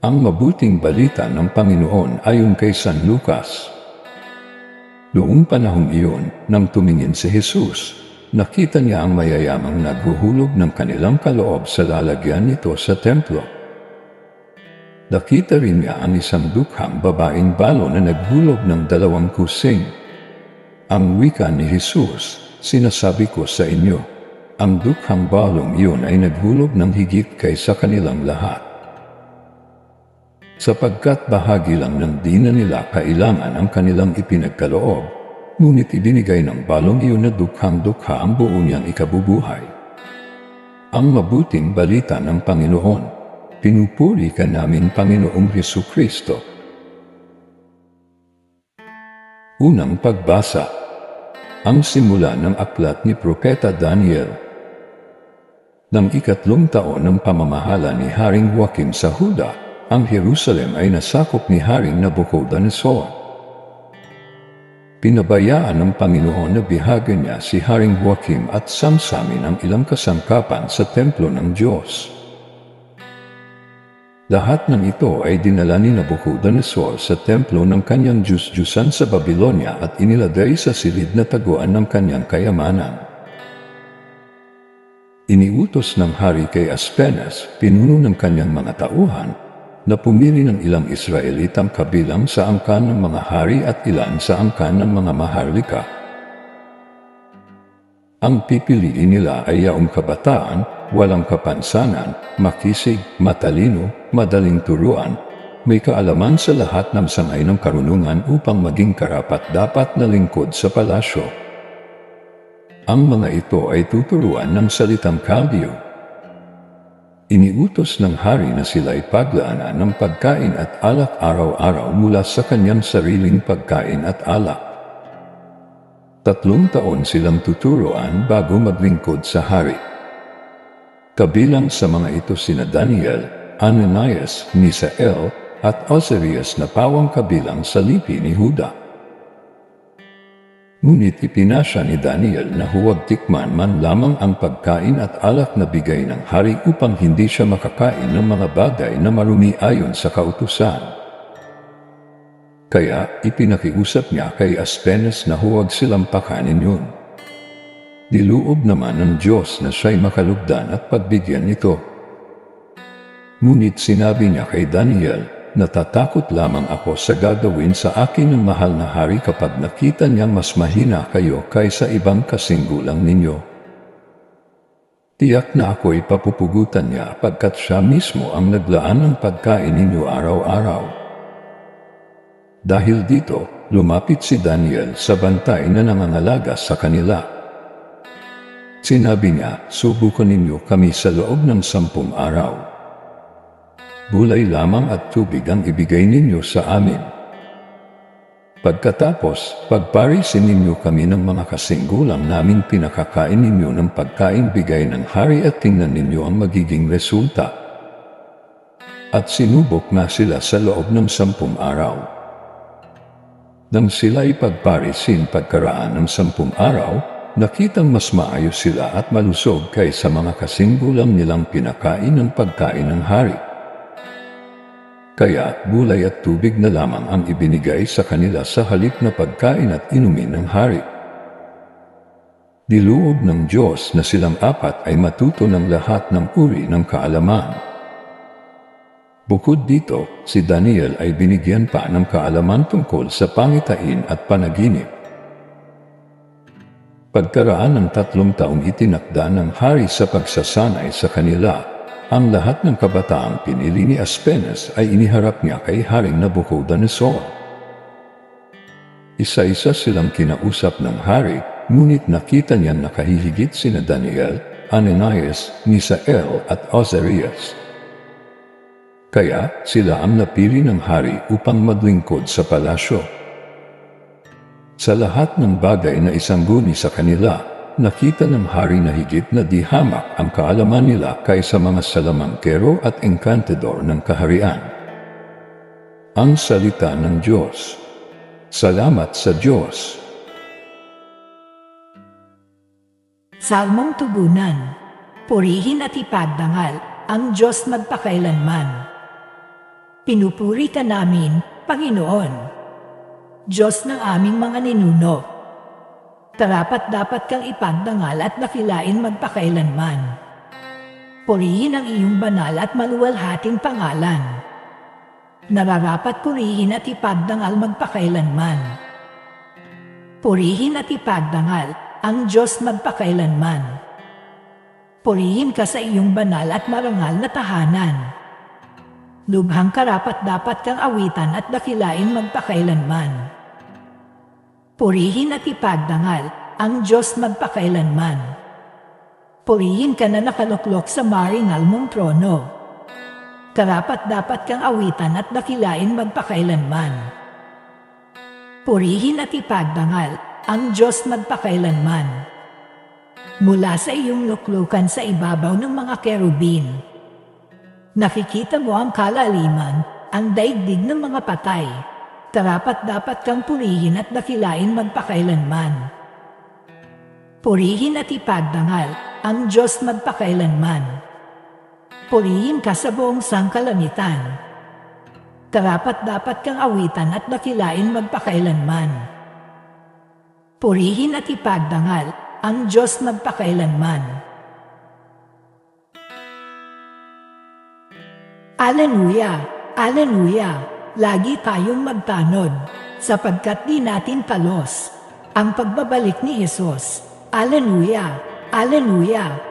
Ang mabuting balita ng Panginoon ayon kay San Lucas. Noong panahong iyon, nang tumingin si Jesus, nakita niya ang mayayamang naghuhulog ng kanilang kaloob sa lalagyan nito sa templo. Nakita rin niya ang isang dukhang babaeng balo na naghulog ng dalawang kusing. Ang wika ni Jesus, sinasabi ko sa inyo, ang dukhang balong iyon ay naghulog ng higit kaysa kanilang lahat sapagkat bahagi lang ng di na nila kailangan ang kanilang ipinagkaloob, ngunit ibinigay ng balong iyon na dukhang-dukha ang buo niyang ikabubuhay. Ang mabuting balita ng Panginoon, pinupuri ka namin Panginoong Heso Kristo. Unang pagbasa Ang simula ng aklat ni Propeta Daniel Nang ikatlong taon ng pamamahala ni Haring Joachim sa Huda, ang Jerusalem ay nasakop ni Haring Nabucodonosor. Pinabayaan ng Panginoon na bihagyo niya si Haring Joachim at samsamin ang ilang kasangkapan sa templo ng Diyos. Lahat ng ito ay dinala ni Nabucodonosor sa templo ng kanyang Diyos-Diyusan sa Babylonia at inilagay sa silid na taguan ng kanyang kayamanan. Iniutos ng hari kay Aspenas, pinuno ng kanyang mga tauhan, na pumili ng ilang Israelitang kabilang sa angkan ng mga hari at ilan sa angkan ng mga maharlika. Ang pipiliin nila ay yaong kabataan, walang kapansanan, makisig, matalino, madaling turuan, may kaalaman sa lahat ng sangay ng karunungan upang maging karapat-dapat na lingkod sa palasyo. Ang mga ito ay tuturuan ng salitang Kaldiyo, Iniutos ng hari na sila'y paglaanan ng pagkain at alak araw-araw mula sa kanyang sariling pagkain at alak. Tatlong taon silang tuturuan bago maglingkod sa hari. Kabilang sa mga ito sina Daniel, Ananias, Misael, at Ozarias na pawang kabilang sa lipi ni Huda. Ngunit ipinasya ni Daniel na huwag tikman man lamang ang pagkain at alak na bigay ng hari upang hindi siya makakain ng mga bagay na marumi ayon sa kautusan. Kaya ipinakiusap niya kay Aspenes na huwag silang pakanin yun. Diluob naman ng Diyos na siya'y makalugdan at pagbigyan nito. Ngunit sinabi niya kay Daniel, Natatakot lamang ako sa gagawin sa akin ng mahal na hari kapag nakita niyang mas mahina kayo kaysa ibang kasinggulang ninyo. Tiyak na ako'y papupugutan niya pagkat siya mismo ang naglaan ng pagkain ninyo araw-araw. Dahil dito, lumapit si Daniel sa bantay na nangangalaga sa kanila. Sinabi niya, subukan ninyo kami sa loob ng sampung araw Bulay lamang at tubig ang ibigay ninyo sa amin. Pagkatapos, pagparisin ninyo kami ng mga kasinggulang namin pinakakain ninyo ng pagkain bigay ng hari at tingnan ninyo ang magiging resulta. At sinubok na sila sa loob ng sampung araw. Nang sila ipagparisin pagkaraan ng sampung araw, nakitang mas maayos sila at malusog kaysa mga kasinggulang nilang pinakain ng pagkain ng hari. Kaya gulay at tubig na lamang ang ibinigay sa kanila sa halip na pagkain at inumin ng hari. Diluog ng Diyos na silang apat ay matuto ng lahat ng uri ng kaalaman. Bukod dito, si Daniel ay binigyan pa ng kaalaman tungkol sa pangitain at panaginip. Pagkaraan ng tatlong taong itinakda ng hari sa pagsasanay sa kanila ang lahat ng kabataang pinili ni Aspenas ay iniharap niya kay Haring Nabucodonosor. Isa-isa silang kinausap ng hari, ngunit nakita niya nakahihigit sina Daniel, Ananias, Misael at Ozarias. Kaya sila ang napili ng hari upang maglingkod sa palasyo. Sa lahat ng bagay na isang guni sa kanila, nakita ng hari na higit na di hamak ang kaalaman nila kaysa mga salamangkero at enkantador ng kaharian. Ang salita ng Diyos. Salamat sa Diyos. Salmong Tugunan Purihin at ipagdangal ang Diyos magpakailanman. Pinupuri ka namin, Panginoon. Diyos ng aming mga ninuno. Tarapat dapat kang ipagdangal at dakilain magpakailanman. Purihin ang iyong banal at maluwalhating pangalan. Nararapat purihin at ipagdangal magpakailanman. Purihin at ipagdangal ang Diyos magpakailanman. Purihin ka sa iyong banal at marangal na tahanan. Lubhang karapat dapat kang awitan at dakilain magpakailanman. Purihin at ipagdangal ang Diyos magpakailanman. Purihin ka na nakaluklok sa maringal mong trono. Karapat dapat kang awitan at dakilain magpakailanman. Purihin at ipagdangal ang Diyos magpakailanman. Mula sa iyong luklukan sa ibabaw ng mga kerubin, nakikita mo ang kalaliman, ang daigdig ng mga patay. Karapat dapat kang purihin at dakilain magpakailanman. Purihin at ipagdangal ang Diyos magpakailanman. Purihin ka sa buong sangkalamitan. Karapat dapat kang awitan at dakilain magpakailanman. Purihin at ipagdangal ang Diyos magpakailanman. Aleluya! Aleluya! Lagi tayong magtanod sapagkat di natin talos ang pagbabalik ni Jesus. Aleluya! Aleluya!